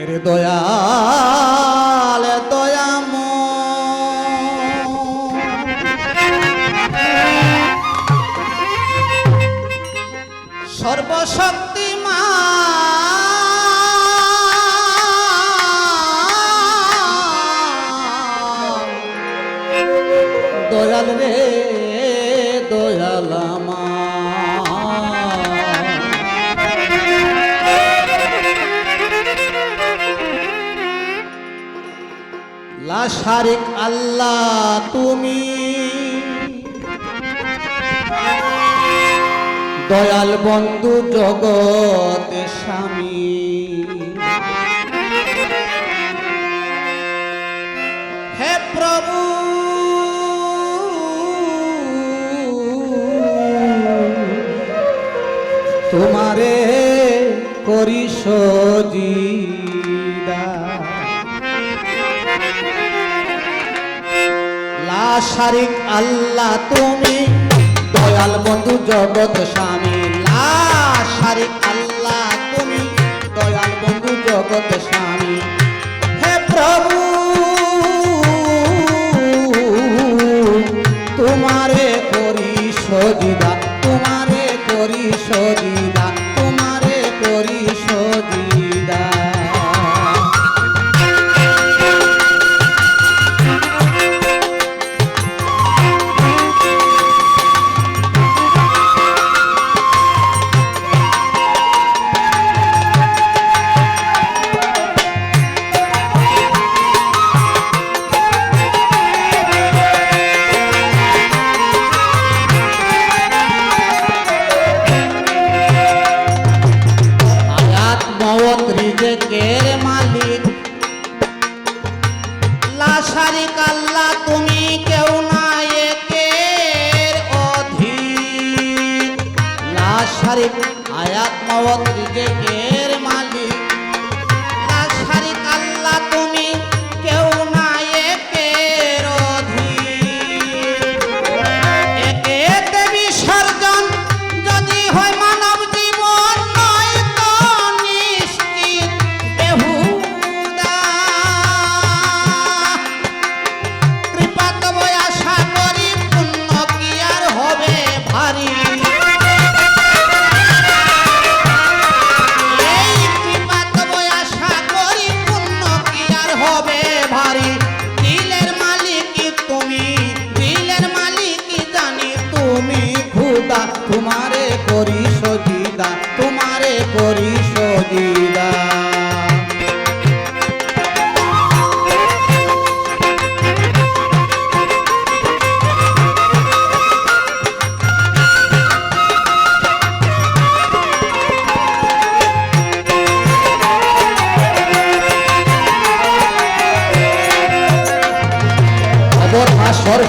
এরে দয়াল দয়াম। সর্বশক্তিমান লাশারিক আল্লাহ তুমি। দয়াল বন্ধু জগৎ স্বামী। হে প্রভু। তোমারে করি সজিদা। লাশারিক আল্লাহ তুমি। দয়াল বন্ধু জগৎ স্বামী। লা শারিক আল্লাহ তুমি। দয়াল বন্ধু জগৎ স্বামী। তুমি খুদা তোমারে করি সজিদা তোমারে করি সজিদা।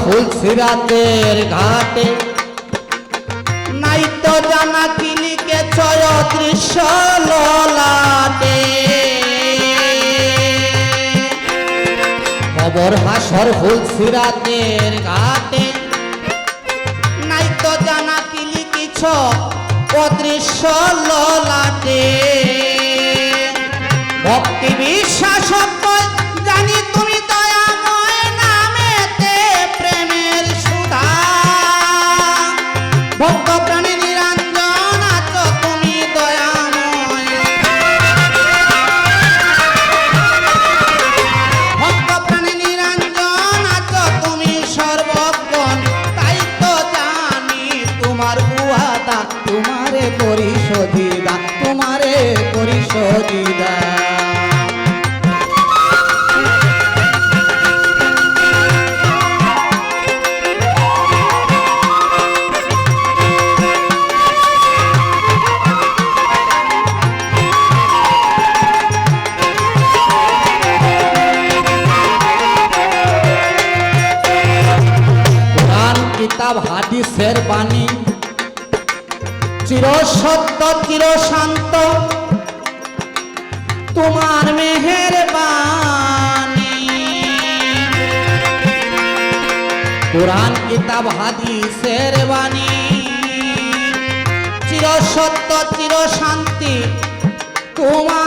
ফুল সিরাতের ঘাটে তো জানা কিলিকে ছয় দৃশ্য ললাটে। খবর হাসর ফুল সিরাতের ঘাটে। নাই তো জানা কিলি কিছু অদৃশ্য ললাটে। ভক্তি বিশ্বাস করি সজিদা তোমারে করি সজিদা হাদিসের বাণী চির সত্য চির শান্ত তোমার মেহের কোরআন, কিতাব, হাদিসের বাণী। চির সত্য চির শান্তি তোমার